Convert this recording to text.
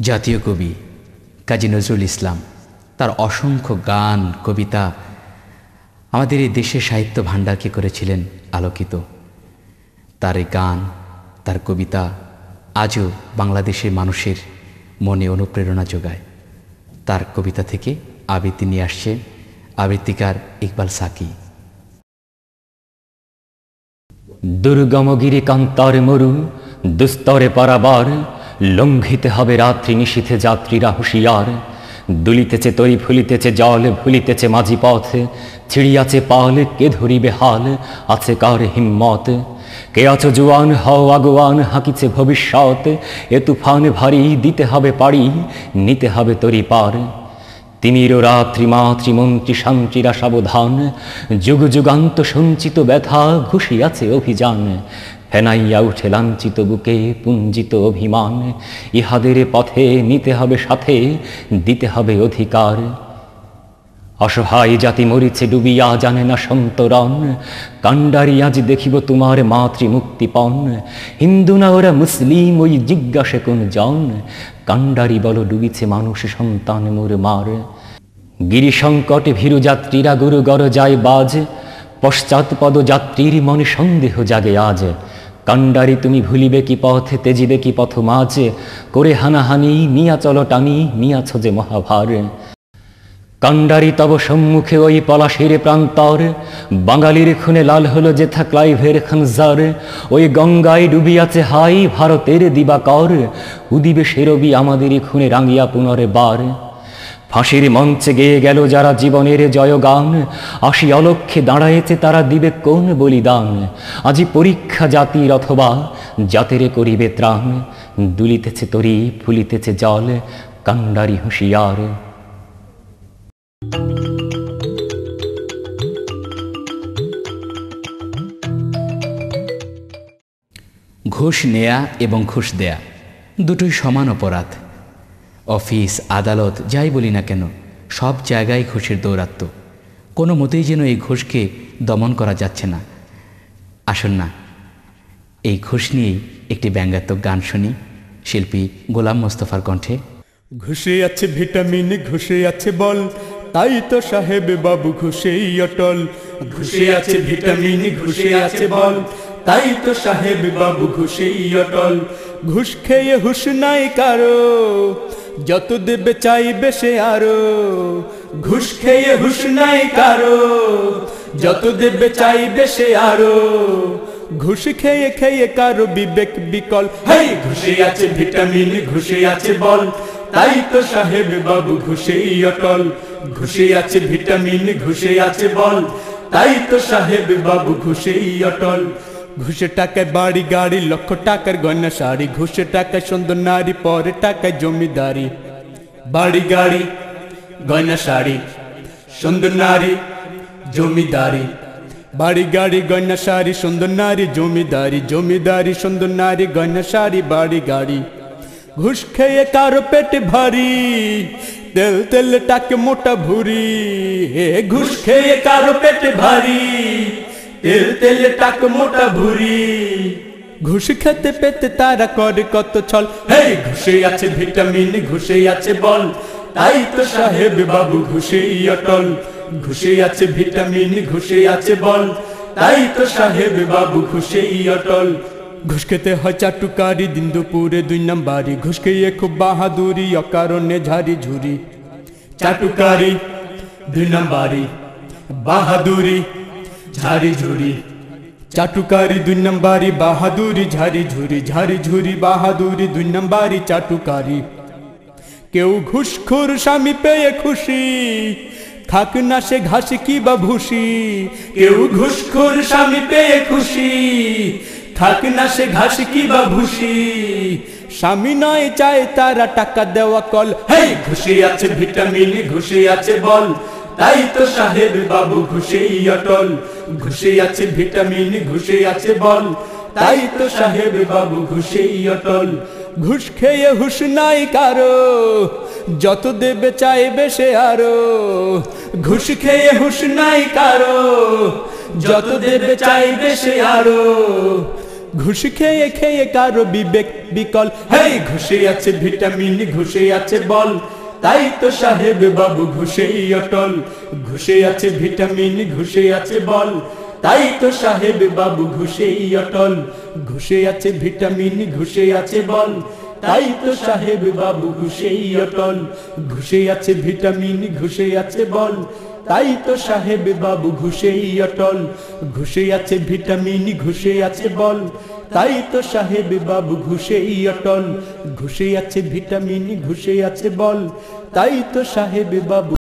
জাতীয় কবি কাজী নজরুল ইসলাম, তার অসংখ্য গান, কবিতা আমাদের এই দেশের সাহিত্য ভাণ্ডারকে করেছিলেন আলোকিত। তার এই গান, তার কবিতা আজও বাংলাদেশের মানুষের মনে অনুপ্রেরণা যোগায়। তার কবিতা থেকে আবৃত্তি নিয়ে আসছে আবৃত্তিকার ইকবাল সাকি। দুর্গমগিরি কান্তর মরু দুস্তরে পারাবার, লঙ্ঘিতে হবে রাত্রি নিশীথে যাত্রীরা হুঁশিয়ার। দুলিতেছে তরি ফুলিতেছে জল, ভুলিতেছে মাঝি পথ। ছিড়িয়াছে পাল, কে ধরিবে হাল? আছে কার হিম্মত? কে আছো জুয়ান, হও আগুয়ান, হাকিছে ভবিষ্যৎ। এ তুফান ভারী, দিতে হবে পাড়ি, নিতে হবে তরি পার। তিমির রাত্রি মাতৃমন্ত্রী শান্তিরা সাবধান। যুগ যুগান্ত সঞ্চিত ব্যথা ঘুষিয়াছে অভিযান। ফেনাইয়া উঠে লাঞ্ছিত বুকে পুঞ্জিত অভিমান। ইহাদের পথে নিতে হবে সাথে, দিতে হবে অধিকার। অসহায় জাতি মরিছে ডুবিয়া, জানে না সন্তরণ। কাণ্ডারি আজ দেখিব তোমার মাতৃমুক্তিপণ। হিন্দু না ওরা মুসলিম, ওই জিজ্ঞাসে কোন জন? কাণ্ডারি বল, ডুবিছে মানুষ সন্তান মোর মার। গিরি সংকটে ভীরু যাত্রীরা গুরু গর যায় বাজ। পশ্চাৎপদ যাত্রীর মনে সন্দেহ জাগে আজ। কাণ্ডারি তুমি ভুলিবে কি পথে, তেজিবে কি পথ মাঝে? করে হানাহানি নিয়া চল টানি নিয়াছ যে মহাভার। কাণ্ডারি তব সম্মুখে ওই পলাশির প্রান্তর, বাঙালির খুনে লাল হলো যেথা ক্লাইভের খানজার। ওই গঙ্গায় ডুবিয়াছে হাই ভারতের দিবাকর, উদিবে সেরবি আমাদেরই খুনে রাঙিয়া পুনরে বার। ফাঁসির মঞ্চে গেয়ে গেল যারা জীবনের জয়গান আসি অলক্ষে দাঁড়ায়েছে তারা দিবে কোন বলিদান। আজি পরীক্ষা জাতির অথবা জাতেরে করিবে ত্রাণ। দুলিতেছে তরি, ফুলিতেছে জল, কাণ্ডারি হুঁশিয়ার। ঘুষ নেয়া এবং ঘুষ দেয়া। দুটোই সমান অপরাধ। অফিস, আদালত, যাই বলি না কেন, সব জায়গায় ঘুষের দৌরাত্ম কোনো মতেই যেন এই ঘুষকে দমন করা যাচ্ছে না। আসুন না, এই ঘুষ নিয়েই একটি ব্যঙ্গাত্মক গান শুনি, শিল্পী গোলাম মোস্তফার কণ্ঠে। ঘুষে আছে ভিটামিন, ঘুষে আছে বল, তাই তো সাহেব বাবু ঘুষেই অটল। ঘুষে আছে ভিটামিন, ঘুষে আছে বল তাই তো সাহেব বাবু ঘুষেই অটল। ঘুষ খেয়ে হুশ নাই কারও, যত দেবে চাইবে সে আরও। ঘুষ খেয়ে হুশ নাই কারও, যত দেবে চাইবে সে আরও। ঘুষ খেয়ে খেয়ে কারও বিবেক বিকল। হেই, ঘুষে আছে ভিটামিন, ঘুষে আছে বল। তাই তো সাহেব বাবু ঘুষেই অটল। ঘুষে আছে ভিটামিন, ঘুষে আছে বল। তাই তো সাহেব বাবু ঘুষেই অটল। ঘুষে টাকায় বাড়ি, গাড়ি, লক্ষ টাকার গয়না, শাড়ি ঘুষে টাকায় সুন্দর নারী পরে টাকায় জমিদারি। বাড়ি, গাড়ি, গয়না, শাড়ি, সুন্দর নারী, জমিদারি। বাড়ি, গাড়ি, গয়না, শাড়ি, সুন্দর নারী, জমিদারি। জমিদারি, সুন্দর নারী, গয়না, শাড়ি, বাড়ি, গাড়ি। ঘুষ খেয়ে কারও পেটে ভারী, তেল তেল, টাকে, মোটা ভুরি। হে, ঘুষ খেয়ে কারও পেটে ভারী। তেল তেল টাক মোটা ভুরি। ঘুষ খেতে পেতে তারা করে কত ছল। হে ঘুষে আছে ভিটামিন ঘুষে আছে বল। তাই তো সাহেব বাবু ঘুষেই অটল। ঘুষে আছে ভিটামিন ঘুষে আছে বল। তাই তো সাহেব বাবু ঘুষেই অটল। ঘুষ খেতে হয় চাটুকারি দিন দুপুরে দুই নাম্বারি। ঘুষ খেয়ে খুব বাহাদুরি অকারণে ঝাড়ি ঝুরি চাটুকারি দুই নাম্বারি। বাহাদুরি। ঝাড়ি ঝুড়ি চাটুকারি দুই নাম্বারি বাহাদুরি ঝাড়ি ঝুরি ঝাড়ি ঝুরি বাহাদুরি দুই নাম্বারি চাটুকারি। কেউ ঘুষখোর স্বামী পেয়ে খুশি, থাক না সে ঘাসে কি বা ভুসি কেউ ঘুষখোর স্বামী পেয়ে খুশি, থাক না সে ঘাস কি বা ভুসি স্বামী নয় চায় তারা টাকা দেওয়া কল হে ঘুষে আছে ভিটামিন, ঘুষে আছে বল। তাই তো সাহেব বাবু ঘুষেই অটল। ঘুষে আছে ভিটামিন ঘুষে আছে বল। তাই তো সাহেব বাবু ঘুষেই অটল। ঘুষ খেয়ে হুশ নাই কারও, যত দেবে চাইবে সে আরও। ঘুষ খেয়ে হুশ নাই কারও, যত দেবে চাইবে সে আরও। ঘুষ খেয়ে খেয়ে কারও বিবেক বিকল। হেই ঘুষে আছে ভিটামিন ঘুষে আছে বল। তাই তো সাহেব বাবু ঘুষেই অটল। ঘুষে আছে ভিটামিন, ঘুষে আছে বল। তাই তো সাহেব বাবু ঘুষেই অটল। ঘুষে আছে ভিটামিন, ঘুষে আছে বল। তাই তো সাহেব বাবু ঘুষেই অটল। ঘুষে আছে ভিটামিন, ঘুষে আছে বল। তাই তো সাহেব বাবু ঘুষেই অটল। ঘুষে আছে ভিটামিন, ঘুষে আছে বল। তাই তো সাহেব বাবু ঘুষেই অটল। ঘুষে আছে ভিটামিন, ঘুষে আছে বল। তাই তো সাহেব বাবু